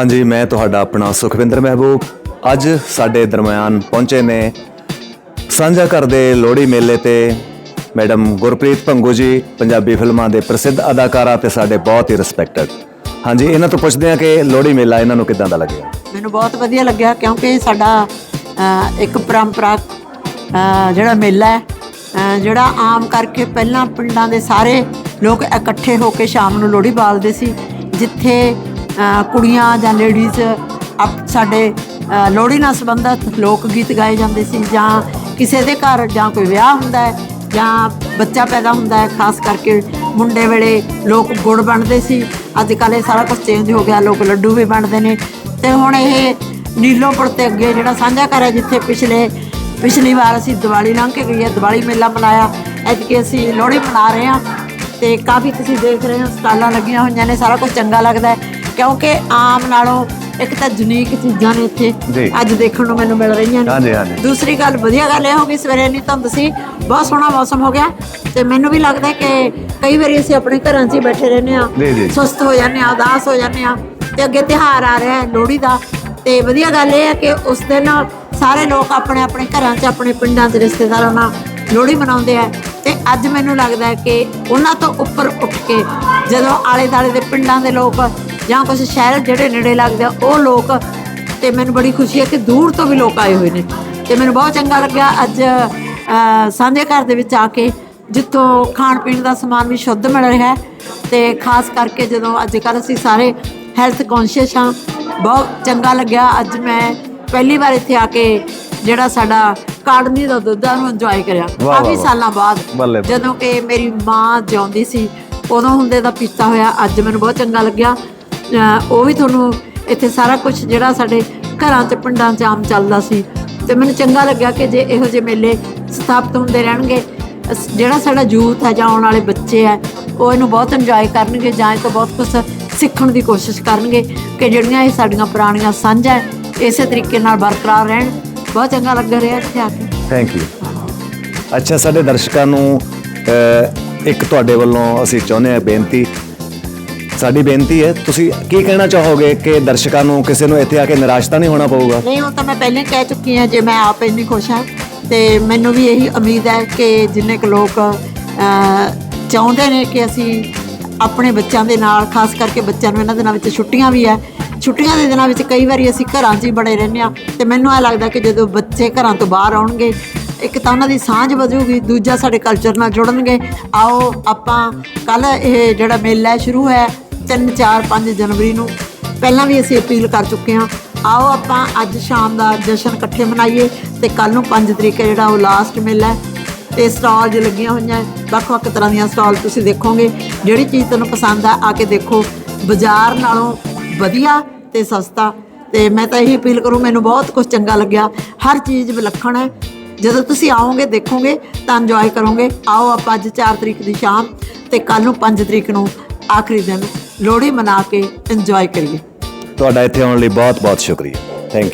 ਹਾਂਜੀ, ਮੈਂ ਤੁਹਾਡਾ ਆਪਣਾ ਸੁਖਵਿੰਦਰ ਮਹਿਬੂਬ। ਅੱਜ ਸਾਡੇ ਦਰਮਿਆਨ ਪਹੁੰਚੇ ਨੇ ਸਾਂਝਾ ਘਰ ਦੇ ਲੋਹੜੀ ਮੇਲੇ ਤੇ ਮੈਡਮ ਗੁਰਪ੍ਰੀਤ ਭੰਗੂ ਜੀ, ਪੰਜਾਬੀ ਫਿਲਮਾਂ ਦੇ ਪ੍ਰਸਿੱਧ ਅਦਾਕਾਰਾ ਤੇ ਸਾਡੇ ਬਹੁਤ ਹੀ ਰਿਸਪੈਕਟਡ ਹਾਂਜੀ, ਇਹਨਾਂ ਤੋਂ ਪੁੱਛਦੇ ਹਾਂ ਕਿ ਲੋਹੜੀ ਮੇਲਾ ਇਹਨਾਂ ਨੂੰ ਕਿਦਾਂ ਦਾ ਲੱਗਿਆ? ਮੈਨੂੰ ਬਹੁਤ ਵਧੀਆ ਲੱਗਿਆ ਕਿਉਂਕਿ ਸਾਡਾ ਇੱਕ ਪਰੰਪਰਾ ਜਿਹੜਾ ਮੇਲਾ ਹੈ ਜਿਹੜਾ ਆਮ ਕਰਕੇ ਪਹਿਲਾਂ ਪਿੰਡਾਂ ਦੇ ਸਾਰੇ ਲੋਕ ਇਕੱਠੇ ਹੋ ਕੇ ਸ਼ਾਮ ਨੂੰ ਲੋਹੜੀ ਬਾਲਦੇ ਸੀ, ਜਿੱਥੇ ਕੁੜੀਆਂ ਜਾਂ ਲੇਡੀਜ਼ ਆਪ ਸਾਡੇ ਲੋਹੜੀ ਨਾਲ ਸੰਬੰਧਿਤ ਲੋਕ ਗੀਤ ਗਾਏ ਜਾਂਦੇ ਸੀ ਜਾਂ ਕਿਸੇ ਦੇ ਘਰ ਜਾਂ ਕੋਈ ਵਿਆਹ ਹੁੰਦਾ ਹੈ ਜਾਂ ਬੱਚਾ ਪੈਦਾ ਹੁੰਦਾ ਹੈ, ਖਾਸ ਕਰਕੇ ਮੁੰਡੇ ਵੇਲੇ ਲੋਕ ਗੁੜ ਬਣਦੇ ਸੀ। ਅੱਜ ਕੱਲ੍ਹ ਇਹ ਸਾਰਾ ਕੁਝ ਚੇਂਜ ਹੋ ਗਿਆ, ਲੋਕ ਲੱਡੂ ਵੀ ਬਣਦੇ ਨੇ। ਤੇ ਹੁਣ ਇਹ ਨੀਲੋਪੁਰ ਤੇ ਅੱਗੇ ਜਿਹੜਾ ਸਾਂਝਾ ਘਰ ਹੈ, ਜਿੱਥੇ ਪਿਛਲੇ, ਪਿਛਲੀ ਵਾਰ ਅਸੀਂ ਦੀਵਾਲੀ ਲੰਘ ਕੇ ਗਈ ਹੈ, ਦੀਵਾਲੀ ਮੇਲਾ ਮਨਾਇਆ। ਐਤਕੀ ਅਸੀਂ ਲੋਹੜੀ ਮਨਾ ਰਹੇ ਹਾਂ ਤੇ ਕਾਫੀ ਤੁਸੀਂ ਦੇਖ ਰਹੇ ਹੋ, ਸਟਾਲਾਂ ਲੱਗੀਆਂ ਹੋਈਆਂ ਨੇ, ਸਾਰਾ ਕੁਝ ਚੰਗਾ ਲੱਗਦਾ ਹੈ। ਕਿਉਂਕਿ ਆਮ ਨਾਲੋਂ ਇੱਕ ਤਾਂ ਯੂਨੀਕ ਚੀਜ਼ਾਂ ਨੇ ਇੱਥੇ ਜੀ। ਅੱਜ ਦੇਖਣ ਨੂੰ ਮੈਨੂੰ ਮਿਲ ਰਹੀਆਂ ਨੇ ਹਾਂਜੀ, ਹਾਂਜੀ। ਦੂਸਰੀ ਗੱਲ ਵਧੀਆ ਗੱਲ ਇਹ ਹੋ ਗਈ ਸਵੇਰੇ ਨਹੀਂ ਧੁੰਦ ਸੀ ਬਹੁਤ ਸੋਹਣਾ ਮੌਸਮ ਹੋ ਗਿਆ ਤੇ ਮੈਨੂੰ ਵੀ ਲੱਗਦਾ ਕਿ ਕਈ ਵਾਰੀ ਅਸੀਂ ਆਪਣੇ ਘਰਾਂ 'ਚ ਹੀ ਬੈਠੇ ਰਹਿੰਦੇ ਆ ਜੀ, ਜੀ। ਸੁਸਤ ਹੋ ਜਾਂਦੇ ਆ ਉਦਾਸ ਹੋ ਜਾਂਦੇ ਆ ਤੇ ਅੱਗੇ ਤਿਉਹਾਰ ਆ ਰਿਹਾ ਹੈ ਲੋਹੜੀ ਦਾ ਤੇ ਵਧੀਆ ਗੱਲ ਇਹ ਹੈ ਕਿ ਉਸ ਦਿਨ ਸਾਰੇ ਲੋਕ ਆਪਣੇ ਆਪਣੇ ਘਰਾਂ 'ਚ ਆਪਣੇ ਪਿੰਡਾਂ 'ਚ ਰਿਸ਼ਤੇਦਾਰਾਂ ਨਾਲ ਲੋਹੜੀ ਮਨਾਉਂਦੇ ਆ ਤੇ ਅੱਜ ਮੈਨੂੰ ਲੱਗਦਾ ਹੈ ਕਿ ਉਹਨਾਂ ਤੋਂ ਉੱਪਰ ਉੱਠ ਕੇ ਜਦੋਂ ਆਲੇ ਦਾਲੇ ਦੇ ਪਿੰਡਾਂ ਦੇ ਲੋਕ ਜਾਂ ਕੁਝ ਸ਼ਹਿਰ ਜਿਹੜੇ ਨੇੜੇ ਲੱਗਦੇ ਆ ਉਹ ਲੋਕ ਤੇ ਮੈਨੂੰ ਬੜੀ ਖੁਸ਼ੀ ਹੈ ਕਿ ਦੂਰ ਤੋਂ ਵੀ ਲੋਕ ਆਏ ਹੋਏ ਨੇ। ਤੇ ਮੈਨੂੰ ਬਹੁਤ ਚੰਗਾ ਲੱਗਿਆ ਅੱਜ ਸਾਂਝੇ ਘਰ ਦੇ ਵਿੱਚ ਆ ਕੇ ਜਿੱਥੋਂ ਖਾਣ ਪੀਣ ਦਾ ਸਮਾਨ ਵੀ ਸ਼ੁੱਧ ਮਿਲ ਰਿਹਾ ਹੈ। ਤੇ ਖਾਸ ਕਰਕੇ ਜਦੋਂ ਅੱਜ ਕੱਲ੍ਹ ਅਸੀਂ ਸਾਰੇ ਹੈਲਥ ਕੌਨਸ਼ੀਅਸ ਹਾਂ ਬਹੁਤ ਚੰਗਾ ਲੱਗਿਆ। ਅੱਜ ਮੈਂ ਪਹਿਲੀ ਵਾਰ ਇੱਥੇ ਆ ਕੇ ਜਿਹੜਾ ਸਾਡਾ ਕਾੜਨੀ ਦਾ ਦੁੱਧ ਆ ਨੂੰ ਇੰਜੋਏ ਕਰਿਆ। ਕਾਫੀ। ਸਾਲਾਂ ਬਾਅਦ। ਜਦੋਂ ਕਿ ਮੇਰੀ ਮਾਂ ਜਿਉਂਦੀ ਸੀ ਉਦੋਂ ਹੁੰਦੇ ਦਾ ਪੀਤਾ ਹੋਇਆ। ਅੱਜ ਮੈਨੂੰ ਬਹੁਤ ਚੰਗਾ ਲੱਗਿਆ। ਉਹ ਵੀ ਤੁਹਾਨੂੰ ਇੱਥੇ ਸਾਰਾ ਕੁਝ ਜਿਹੜਾ ਸਾਡੇ ਘਰਾਂ 'ਚ ਪਿੰਡਾਂ 'ਚ ਆਮ ਚੱਲਦਾ ਸੀ। ਤੇ ਮੈਨੂੰ ਚੰਗਾ ਲੱਗਿਆ ਕਿ ਜੇ ਇਹੋ ਜਿਹੇ ਮੇਲੇ ਸਥਾਪਿਤ ਹੁੰਦੇ ਰਹਿਣਗੇ, ਅਸ- ਜਿਹੜਾ ਸਾਡਾ ਯੂਥ ਹੈ ਜਾਂ ਆਉਣ ਵਾਲੇ ਬੱਚੇ ਹੈ, ਉਹ ਇਹਨੂੰ ਬਹੁਤ ਇੰਜੋਏ ਕਰਨਗੇ ਜਾਂ ਇਹ ਤੋਂ ਬਹੁਤ ਕੁਝ ਸਿੱਖਣ ਦੀ ਕੋਸ਼ਿਸ਼ ਕਰਨਗੇ ਕਿ ਜਿਹੜੀਆਂ ਇਹ ਸਾਡੀਆਂ ਪੁਰਾਣੀਆਂ ਸਾਂਝਾਂ ਹੈ, ਇਸੇ ਤਰੀਕੇ ਨਾਲ ਬਰਕਰਾਰ ਰਹਿਣ। ਬਹੁਤ ਚੰਗਾ ਲੱਗ ਰਿਹਾ ਇੱਥੇ ਆ ਕੇ। ਥੈਂਕ ਯੂ ਅੱਛਾ, ਸਾਡੇ ਦਰਸ਼ਕਾਂ ਨੂੰ ਇੱਕ ਤੁਹਾਡੇ ਵੱਲੋਂ ਅਸੀਂ ਚਾਹੁੰਦੇ ਹਾਂ ਬੇਨਤੀ ਸਾਡੀ ਬੇਨਤੀ ਹੈ ਤੁਸੀਂ ਕੀ ਕਹਿਣਾ ਚਾਹੋਗੇ ਕਿ ਦਰਸ਼ਕਾਂ ਨੂੰ ਕਿਸੇ ਨੂੰ ਇੱਥੇ ਆ ਕੇ ਨਿਰਾਸ਼ ਤਾਂ ਨਹੀਂ ਹੋਣਾ ਪਊਗਾ? ਨਹੀਂ ਉਹ ਤਾਂ ਮੈਂ ਪਹਿਲਾਂ ਹੀ ਕਹਿ ਚੁੱਕੀ ਹਾਂ ਜੇ ਮੈਂ ਆਪ ਇੰਨੀ ਖੁਸ਼ ਹਾਂ ਤੇ ਮੈਨੂੰ ਵੀ ਇਹੀ ਉਮੀਦ ਹੈ ਕਿ ਜਿੰਨੇ ਕੁ ਲੋਕ ਅਹ, ਚਾਹੁੰਦੇ ਨੇ ਕਿ ਅਸੀਂ ਆਪਣੇ ਬੱਚਿਆਂ ਦੇ ਨਾਲ ਖਾਸ ਕਰਕੇ ਬੱਚਿਆਂ ਨੂੰ ਇਹਨਾਂ ਦਿਨਾਂ ਵਿੱਚ ਛੁੱਟੀਆਂ ਵੀ ਹੈ। ਛੁੱਟੀਆਂ ਦੇ ਦਿਨਾਂ ਵਿੱਚ ਕਈ ਵਾਰੀ ਅਸੀਂ ਘਰਾਂ 'ਚ ਹੀ ਬੜੇ ਰਹਿੰਦੇ ਆ ਤੇ ਮੈਨੂੰ ਇਹ ਲੱਗਦਾ ਕਿ ਜਦੋਂ ਬੱਚੇ ਘਰਾਂ ਤੋਂ ਬਾਹਰ ਆਉਣਗੇ ਇੱਕ ਤਾਂ ਉਹਨਾਂ ਦੀ ਸਾਂਝ ਵਧੂਗੀ ਦੂਜਾ ਸਾਡੇ ਕਲਚਰ ਨਾਲ ਜੁੜਨਗੇ ਆਓ ਆਪਾਂ ਕੱਲ ਇਹ ਜਿਹੜਾ ਮੇਲਾ ਹੈ ਸ਼ੁਰੂ ਹੋਇਆ 3 4 5 ਜਨਵਰੀ ਨੂੰ ਪਹਿਲਾਂ ਵੀ ਅਸੀਂ ਅਪੀਲ ਕਰ ਚੁੱਕੇ ਹਾਂ, ਆਓ ਆਪਾਂ ਅੱਜ ਸ਼ਾਮ ਦਾ ਜਸ਼ਨ ਇਕੱਠੇ ਮਨਾਈਏ ਤੇ ਕੱਲ ਨੂੰ 5 ਤਰੀਕ ਹੈ ਜਿਹੜਾ ਉਹ ਲਾਸਟ ਮੇਲਾ ਹੈ ਤੇ ਸਟਾਲ ਜੇ ਲੱਗੀਆਂ ਹੋਈਆਂ ਵੱਖ-ਵੱਖ ਤਰ੍ਹਾਂ ਦੀਆਂ ਸਟਾਲ ਤੁਸੀਂ ਦੇਖੋਗੇ। ਜਿਹੜੀ ਚੀਜ਼ ਤੁਹਾਨੂੰ ਪਸੰਦ ਆ ਆ ਕੇ ਦੇਖੋ। ਬਾਜ਼ਾਰ ਨਾਲੋਂ ਵਧੀਆ ਤੇ ਸਸਤਾ। ਤੇ ਮੈਂ ਤਾਂ ਇਹੀ ਅਪੀਲ ਕਰੂੰ, ਮੈਨੂੰ ਬਹੁਤ ਕੁਝ ਚੰਗਾ ਲੱਗਿਆ। ਹਰ ਚੀਜ਼ ਵਿਲੱਖਣ ਹੈ। ਜਦੋਂ ਤੁਸੀਂ ਆਓਗੇ, ਦੇਖੋਗੇ ਤਾਂ ਇੰਜੋਏ ਕਰੋਗੇ। ਆਓ ਆਪਾਂ ਅੱਜ 4 ਤਰੀਕ ਦੀ ਸ਼ਾਮ ਤੇ ਕੱਲ ਨੂੰ 5 ਤਰੀਕ ਨੂੰ ਆਖਰੀ ਦਿਨ ਲੋਹੜੀ ਮਨਾ ਕੇ ਇੰਜੋਏ ਕਰੀਏ। ਤੁਹਾਡਾ ਇੱਥੇ ਆਉਣ ਲਈ ਬਹੁਤ ਬਹੁਤ ਸ਼ੁਕਰੀਆ। Thank you